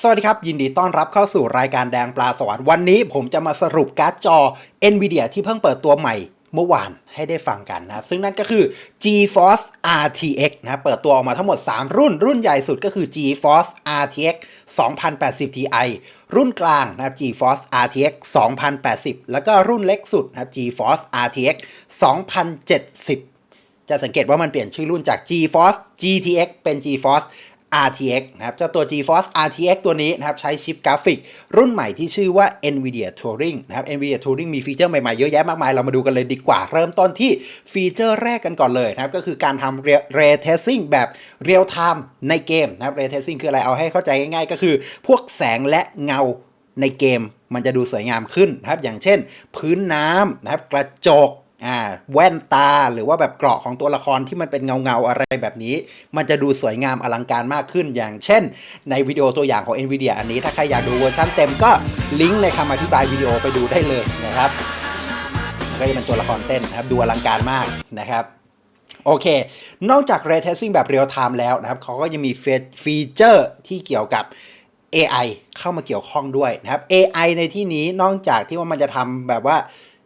สวัสดีครับ ยินดีต้อนรับเข้าสู่รายการแดงปลาสวรรค์วันนี้ผมจะมาสรุปการ์ดจอ NVIDIA ที่เพิ่งเปิดตัวใหม่เมื่อวานให้ได้ฟังกันนะครับ ซึ่งนั่นก็คือ GeForce RTX นะเปิดตัวออกมาทั้งหมด 3 รุ่น รุ่นใหญ่สุดก็คือ GeForce RTX 2080 Ti รุ่นกลางนะครับ GeForce RTX 2080 แล้วก็รุ่นเล็กสุดนะครับ GeForce RTX 2070 จะสังเกตว่ามันเปลี่ยนชื่อรุ่นจาก GeForce GTX เป็น GeForce RTX นะครับเจ้าตัว GeForce RTX ตัวนี้นะครับใช้ชิปกราฟิก รุ่นใหม่ที่ชื่อว่า NVIDIA Turing นะครับ NVIDIA Turing มีฟีเจอร์ใหม่ๆ เยอะแยะมากมาย เรามาดูกันเลยดีกว่า เริ่มต้นที่ฟีเจอร์แรกกันก่อนเลยนะครับก็คือการทำ Ray Tracing แบบ Real Time ในเกมนะครับ Ray Tracing คืออะไรเอาให้เข้าใจง่ายๆ ก็คือพวกแสงและเงาในเกมมันจะดูสวยงามขึ้นนะครับอย่างเช่น พื้นน้ำนะครับกระจก อ่าแว่นตาหรือว่าแบบเกราะของตัวละครที่มันเป็นเงาเงาอะไรแบบนี้ มันจะดูสวยงามอลังการมากขึ้นอย่างเช่น ในวิดีโอตัวอย่างของ NVIDIA อันนี้ถ้าใครอยากดูเวอร์ชันเต็มก็ลิงก์ในคำอธิบายวิดีโอไปดูได้เลยนะครับก็จะเป็นตัวละครเต้นนะครับดูอลังการมากนะครับโอเค นอกจาก Ray Tracing แบบ Real Time แล้วนะครับเขาก็ยังมีฟีเจอร์ที่เกี่ยวกับ AI เข้ามาเกี่ยวข้องด้วยนะครับ AI ในที่นี้นอกจากที่ว่ามันจะทำแบบว่า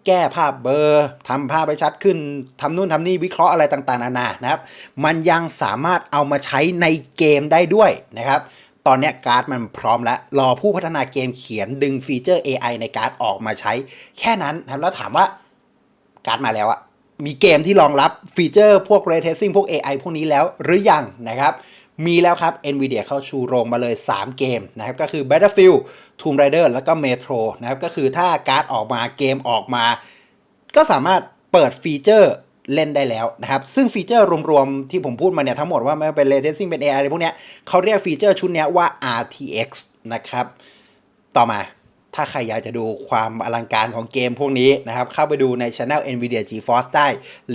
แก้ภาพเบอร์ทำภาพไปชัดขึ้นทำนู่นทำนี่วิเคราะห์อะไรต่างๆนานานะครับ มันยังสามารถเอามาใช้ในเกมได้ด้วยนะครับ ตอนนี้การ์ดมันพร้อมแล้ว รอผู้พัฒนาเกมเขียนดึงฟีเจอร์ AI ในการ์ดออกมาใช้ แค่นั้นนะครับแล้วถามว่าการ์ดมาแล้วอะมีเกมที่รองรับฟีเจอร์พวก Ray Tracing พวก AI พวกนี้แล้วหรือยังนะครับ มีแล้วครับ NVIDIA เข้าชูโรงมาเลย 3 เกมนะครับก็คือ Battlefield Tomb Raider แล้วก็ Metro นะครับก็คือถ้าการ์ดออกมาเกมออกมา ก็สามารถเปิดฟีเจอร์เล่นได้แล้วนะครับ ซึ่งฟีเจอร์รวมๆ ที่ผมพูดมาเนี่ยทั้งหมดว่าไม่ว่าเป็น Ray Tracing เป็น AI อะไรพวกเนี้ยเขาเรียกฟีเจอร์ชุดนี้ว่า RTX นะครับ ต่อมาถ้าใครอยากจะดูความอลังการของเกมพวกนี้นะครับ เข้าไปดูในช anel NVIDIA GeForce ได้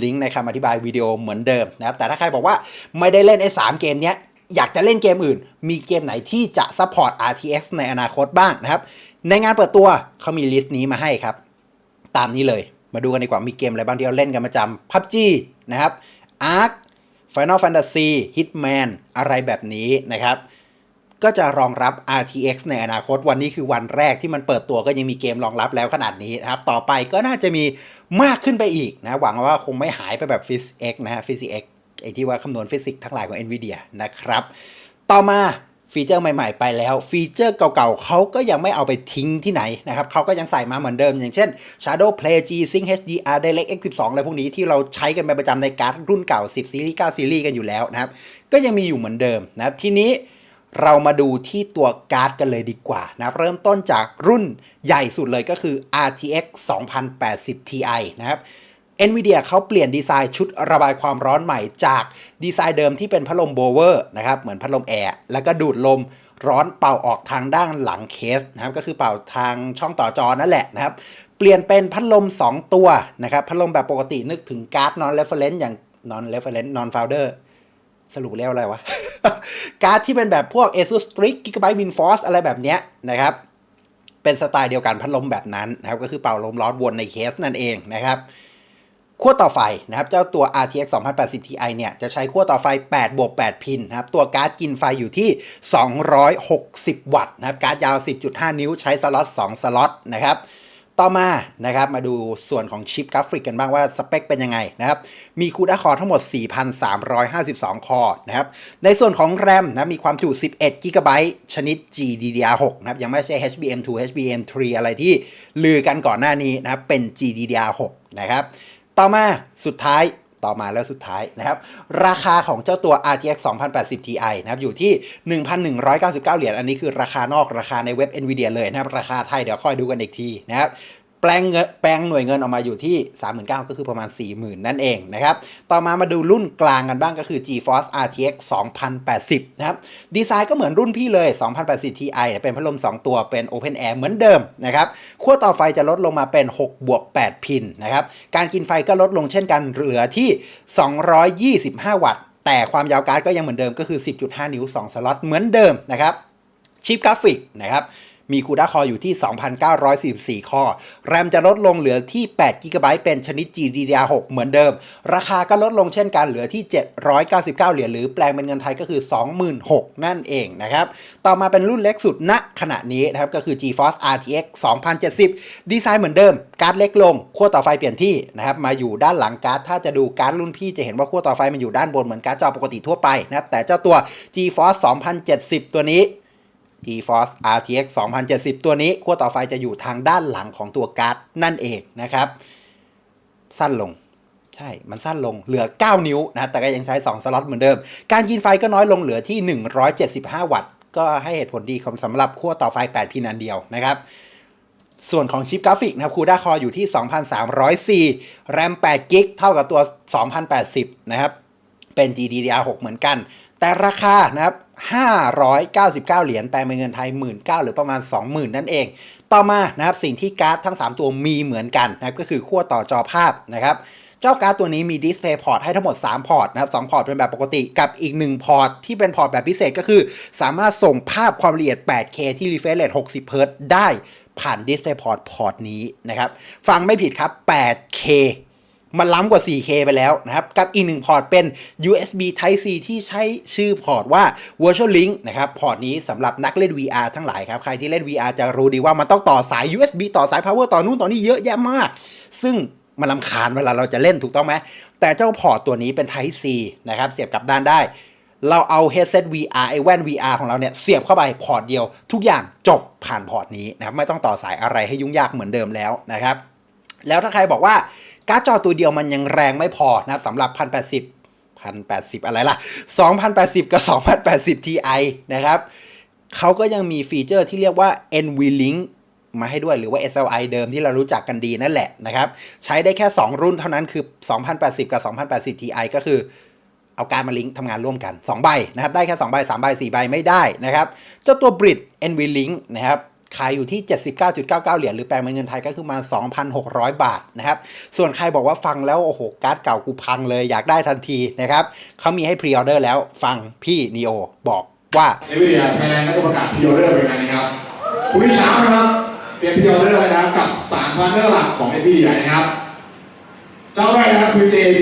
ลิงก์ในคำอธิบายวิดีโอเหมือนเดิมนะครับ แต่ถ้าใครบอกว่าไม่ได้เล่นไอ้สามเกมเนี้ย อยากจะเล่นเกมอื่น มีเกมไหนที่จะ support RTX ในอนาคตบ้างนะครับ ในงานเปิดตัวเขามีลิสต์นี้มาให้ครับ ตามนี้เลยมาดูกันดีกว่ามีเกมอะไรบ้างที่เราเล่นกันประจำ PUBG นะครับ Ark Final Fantasy Hitman อะไรแบบนี้นะครับ ก็จะรองรับ RTX ในอนาคตวันนี้คือวันแรกที่มันเปิดตัวก็ยังมีเกมรองรับแล้วขนาดนี้นะครับ ต่อไปก็น่าจะมีมากขึ้นไปอีกนะ หวังว่าคงไม่หายไปแบบ PhysX นะฮะ PhysX ไอที่ว่าคำนวณฟิสิกส์ทั้งหลายของ NVIDIA นะครับ ต่อมาฟีเจอร์ใหม่ ๆ ไปแล้ว ฟีเจอร์เก่าๆเขาก็ยังไม่เอาไปทิ้งที่ไหนนะครับเขาก็ยังใส่มาเหมือนเดิม อย่างเช่น Shadow Play G Sync HDR Direct X12 อะไรพวกนี้ที่เราใช้กันเป็นประจำในการ์ดรุ่นเก่า 10 ซีรีส์ 9 ซีรีส์กันอยู่แล้วนะครับ ก็ยังมีอยู่เหมือนเดิมนะครับทีนี้เรามาดูที่ตัวการ์ดกันเลยดีกว่านะรเริ่มต้นจากรุ่นใหญ่สุดเลยก็คือ RTX 2080 Ti นะครับ NVIDIA เขาเปลี่ยนดีไซน์ชุดระบายความร้อนใหม่จากดีไซน์เดิมที่เป็นพัดลมโบเวอร์นะครับเหมือนพัดลมแอร์แล้วก็ดูดลมร้อนเป่าออกทางด้านหลังเคสนะครับก็คือเป่าทางช่องต่อจอนั่นแหละนะครับเปลี่ยนเป็นพัดลม 2 ตัวนะครับพัดลมแบบปกตินึกถึงการ์ด non reference อย่าง non reference non folder สรุปแล้วอะไรวะ การ์ดที่เป็นแบบพวก ASUS Strix Gigabyte WinForce อะไรแบบเนี้ยนะครับเป็นสไตล์เดียวกันพัดลมแบบนั้นนะครับก็คือเป่าลมร้อนวนในเคสนั่นเองนะครับ ขั้วต่อไฟนะครับ เจ้าตัว RTX 2080 Ti เนี่ยจะใช้ขั้วต่อไฟ 8 บวก 8 พินนะครับ ตัวการ์ดกินไฟอยู่ที่ 260 วัตต์นะครับ การ์ดยาว 10.5 นิ้วใช้สล็อต 2 สล็อตนะครับต่อมานะครับมาดูส่วนของชิปกราฟิกกันบ้างว่าสเปคเป็นยังไงนะครับ มีคูดาคอร์ทั้งหมด 4,352 คอร์นะครับ ในส่วนของแรมนะมีความจุ 11 g b ชนิด GDDR6 นะครับ ยังไม่ใช่ HBM2 HBM3 อะไรที่ลือกันก่อนหน้านี้นะครับ เป็น GDDR6 นะครับ ต่อมาสุดท้ายต่อมาแล้วสุดท้ายนะครับ ราคาของเจ้าตัว RTX 2080 Ti นะครับอยู่ที่ 1,199 เหรียญอันนี้คือราคานอกราคาในเว็บ Nvidia เลยนะครับ ราคาไทยเดี๋ยวค่อยดูกันอีกทีนะครับ แปลงเงินแปลงหน่วยเงินออกมาอยู่ที่ 39,000ก็คือประมาณ 40,000 นั่นเองนะครับ ต่อมามาดูรุ่นกลางกันบ้างก็คือ GeForce RTX 2080 นะครับ ดีไซน์ก็เหมือนรุ่นพี่เลย 2080 Ti เป็นพัดลม 2 ตัวเป็น Open Air เหมือนเดิมนะครับขั้วต่อไฟจะลดลงมาเป็น 6 บวก 8 พินนะครับ การกินไฟก็ลดลงเช่นกันเหลือที่ 225 วัตต์ แต่ความยาวการ์ดก็ยังเหมือนเดิมก็คือ 10.5 นิ้ว 2 สล็อตเหมือนเดิมนะครับชิปกราฟิกนะครับ มี CUDA Core อยู่ที่ 2,944 คอ แรมจะลดลงเหลือที่8 g b เป็นชนิด GDDR6 เหมือนเดิม ราคาก็ลดลงเช่นกันเหลือที่ 799 เหรียญหรือแปลงเป็นเงินไทยก็คือ 26,000 นั่นเองนะครับ ต่อมาเป็นรุ่นเล็กสุดณขณะนี้นะครับก็คือ GeForce RTX 2070 ดีไซน์เหมือนเดิม การ์ดเล็กลงขั้วต่อไฟเปลี่ยนที่นะครับมาอยู่ด้านหลังการ์ดถ้าจะดูการ์ดรุ่นพี่จะเห็นว่าขั้วต่อไฟมันอยู่ด้านบนเหมือนการ์ดจอปกติทั่วไปนะครับแต่เจ้าตัว GeForce 2070 ตัวนี้ GeForce RTX 2070 ตัวนี้ขั้วต่อไฟจะอยู่ทางด้านหลังของตัวการ์ดนั่นเองนะครับ สั้นลงใช่ มันสั้นลงเหลือ 9 นิ้วนะ แต่ก็ยังใช้ 2 สล็อตเหมือนเดิม การกินไฟก็น้อยลงเหลือที่ 175 วัตต์ ก็ให้เหตุผลดีสำหรับขั้วต่อไฟ 8 พินอันเดียวนะครับ ส่วนของชิปกราฟิกนะครับ CUDA Core อยู่ที่ 2,304 แรม8กิกเท่ากับตัว 2,080 นะครับ เป็น GDDR6 เหมือนกัน แต่ราคานะครับ 599 เหรียญแปลเป็นเงินไทย 19,000หรือประมาณ 20,000 นั่นเอง ต่อมานะครับสิ่งที่การ์ดทั้ง 3 ตัวมีเหมือนกันนะก็คือขั้วต่อจอภาพนะครับเจ้าการ์ดตัวนี้มี Display Port ให้ทั้งหมด 3 พอร์ตนะครับ2พอร์ตเป็นแบบปกติกับอีก 1 พอร์ตที่เป็นพอร์ตแบบพิเศษก็คือ สามารถส่งภาพความละเอียด 8K ที่ refresh rate 60 Hz ได้ผ่าน Display Port พอร์ตนี้นะครับฟังไม่ผิดครับ 8K มันล้ำกว่า 4K ไปแล้วนะครับ กับอีกหนึ่งพอร์ตเป็น USB Type C ที่ใช้ชื่อพอร์ตว่า Virtual Link นะครับ พอร์ตนี้สำหรับนักเล่น VR ทั้งหลายครับ ใครที่เล่น VR จะรู้ดีว่ามันต้องต่อสาย USB ต่อสาย power ต่อนู่นต่อนี่เยอะแยะมาก ซึ่งมันลำคาญเวลาเราจะเล่นถูกต้องไหม แต่เจ้าพอร์ตตัวนี้เป็น Type C นะครับ เสียบกับด้านได้ เราเอา headset VR ไอแว่น VR ของเราเนี่ยเสียบเข้าไปพอร์ตเดียว ทุกอย่างจบผ่านพอร์ตนี้นะครับ ไม่ต้องต่อสายอะไรให้ยุ่งยากเหมือนเดิมแล้วนะครับ แล้วถ้าใครบอกว่า การ์ดจอตัวเดียวมันยังแรงไม่พอนะครับสำหรับ 1080 1080 อะไรล่ะ 2080 กับ 2080 Ti นะครับเขาก็ยังมีฟีเจอร์ที่เรียกว่า NVLink มาให้ด้วยหรือว่า SLI เดิมที่เรารู้จักกันดีนั่นแหละนะครับ ใช้ได้แค่ 2 รุ่นเท่านั้นคือ 2080 กับ 2080 Ti ก็คือเอาการมาลิงก์ทำงานร่วมกัน 2 ใบนะครับ ได้แค่ 2 ใบ 3 ใบ 4 ใบไม่ได้นะครับ เจ้าตัว Bridge NVLink นะครับ ขายอยู่ที่ 79.99 เหรียญหรือแปลงเป็นเงินไทยก็คือมา 2,600 บาทนะครับ ส่วนใครบอกว่าฟังแล้ว โอ้โห การ์ดเก่ากูพังเลยอยากได้ทันทีนะครับเขามีให้พรีออเดอร์แล้วฟังพี่นีโอบอกว่าเอเวอร์ไทยแลนด์ก็จะประกาศพรีออเดอร์เป็นกันนะครับพรุ่งนี้เช้านะครับเตรียมพรีออเดอร์ไว้นะครับกับ3พาร์ทเนอร์หลักของเอเวอร์นะครับเจ้าแรกนะครับคือ JB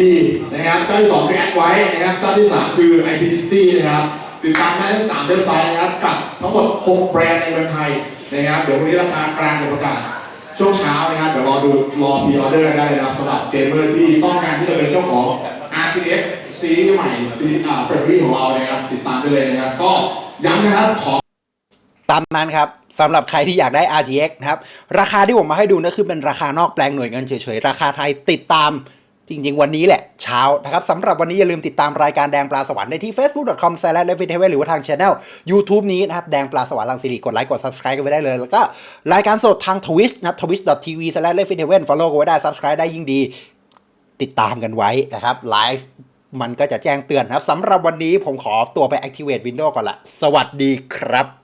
นะครับเจ้าที่2คือ a d w i นะครับเจ้าที่3คือ IP City นะครับติดตามได้ทั้ง3เว็บไซต์นะครับกับ ทั้งหมด 6 แบรนด์ในเมืองไทยนะครับ เดี๋ยววันนี้ราคากลางจะประกาศ ช่วงเช้านะครับเดี๋ยวรอดูรอพีออเดอร์ได้นะครับสำหรับเกมเมอร์ที่ต้องการที่จะเป็นเจ้าของ RTX ซีรีส์ใหม่ซีรีส์อ่าเฟรนของเรานะครับติดตามได้เลยนะครับก็ย้ำนะครับขอตามนั้นครับสำหรับใครที่อยากได้ RTX นะครับ ราคาที่ผมมาให้ดูนั่นคือเป็นราคานอกแปลงหน่วยเงินเฉยๆ ราคาไทยติดตาม จริง ๆ วันนี้แหละเช้านะครับสำหรับวันนี้อย่าลืมติดตามรายการแดงปลาสวรรค์ได้ที่ facebook.com s l a s h l e v i t v e n หรือว่าทาง channel YouTube นี้นะครับแดงปลาสวรรค์ลังสิริกดไลค์กด subscribe กันไว้ได้เลย แล้วก็รายการสดทาง Twitch นะครับ twitch.tv s l a s h l e v i t h a v e n follow กันไว้ได้ subscribe ได้ยิ่งดี ติดตามกันไว้นะครับไลฟ์มันก็จะแจ้งเตือนนะครับสำหรับวันนี้ผมขอตัวไป activate window ก่อนละสวัสดีครับ